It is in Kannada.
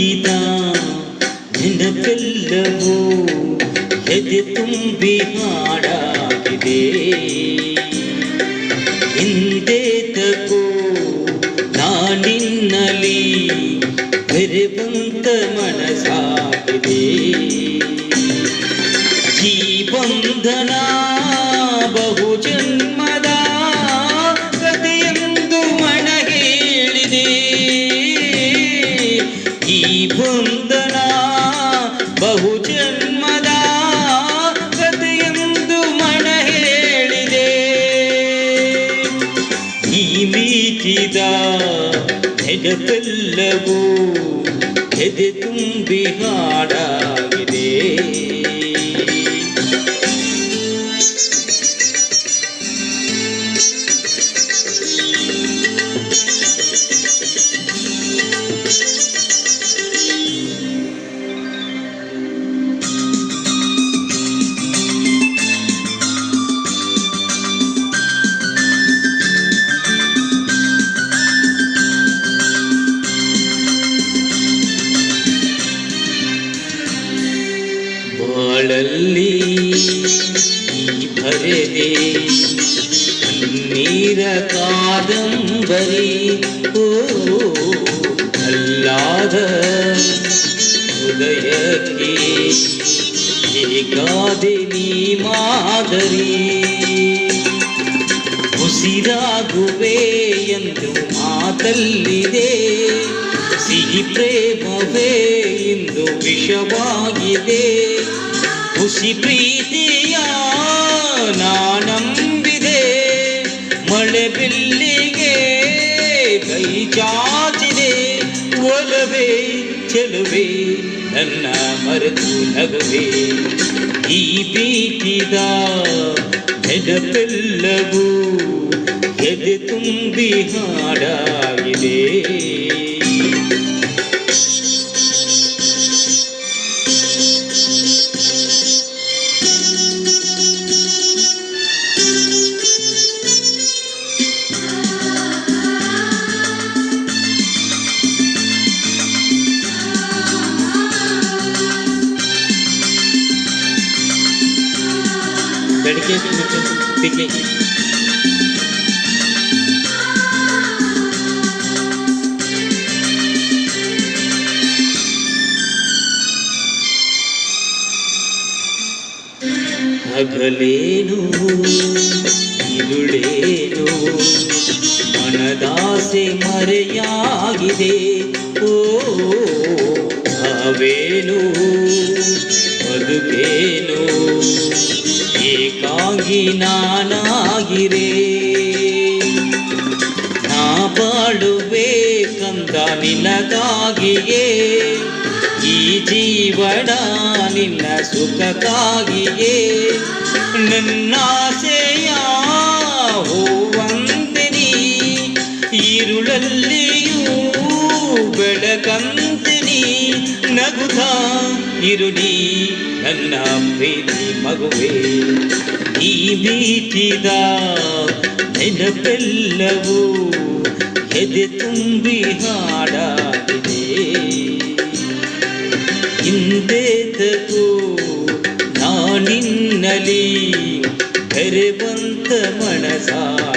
ಬೀಚಿದ ನೆನಪೆಲ್ಲವೂ ಎದೆ ತುಂಬಿ ಹಾಡಾಗಿದೆ ಹಿಂದೆ ತಗೋ ನಾನಿನ್ನಲಿ ಬೆರೆವಂತ ಮನಸಾಗಿದೆ ಈ ಬಂಧನ ಈ ಬಂಧನ ಬಹು ಜನ್ಮದ ಕಥೆಯೆಂದು ಮನ ಹೇಳಿದೆ. ಈ ಮೀಟಿದ ನೆನಪೆಲ್ಲವೂ ಎದೆ ತುಂಬಿ ಹಾಡಾಗಿದೆ. ಬಾಳಲ್ಲಿ ಈ ಬರೆದೆ ಕಣ್ಣೀರ ಕಾದಂಬರಿ ಓ ಅಲ್ಲಾದ ಹೃದಯಕ್ಕೆ ಏಕಾದೆ ನೀ ಮಾದರಿ ಉಸಿರಾಗುವೆ ಎಂದು ಮಾತಲ್ಲಿದೆ ಸಿಹಿ ಪ್ರೇಮವೇ ಇಂದು ವಿಷವಾಗಿದೆ. ಖುಷಿ ಪ್ರೀತಿಯ ನಾನಂಬಿದೆ. ಮಳೆ ಬಿಲ್ಲಿಗೆ ಕೈ ಚಾಚಿದೆ. ಒಲವೇ, ಚೆಲುವೆ, ನನ್ನ ಮರೆತು ನಗುವೆ. ಈ ಬೀಟಿದ ನೆನಪೆಲ್ಲವೂ ಎದೆ ತುಂಬಿ ಹಾಡಾಗಿದೆ. ಹಗಲೇನು ಇದುಳೇನು ಮನದಾಸೆ ಮರೆಯಾಗಿದೆ. ಓ ಅವೇನು ಬದುಕೇನು ಏಕಾಂಗಿ ನಾನಾಗಿರೇ. ನಾ ಬಾಳುವೆ ಕಂದ ನಿನಗಾಗಿಯೇ. ಈ ಜೀವನ ನಿನ್ನ ಸುಖಕ್ಕಾಗಿಯೇ. ನನ್ನಾಸೆಯ ನಗುತ್ತ ಇರುನಿ ನನ್ನ ಪ್ರೀತಿ ಮಗುವೆ. ಈ ಬೀಟಿದ ನೆನಪೆಲ್ಲವೂ ಎದೆ ತುಂಬಿ ಹಾಡಾಗಿದೆ. ಹಿಂದೆ ತಗೋ ನಾನಿನ್ನಲಿ ಬಂತ ಮನಸಾಗಿದೆ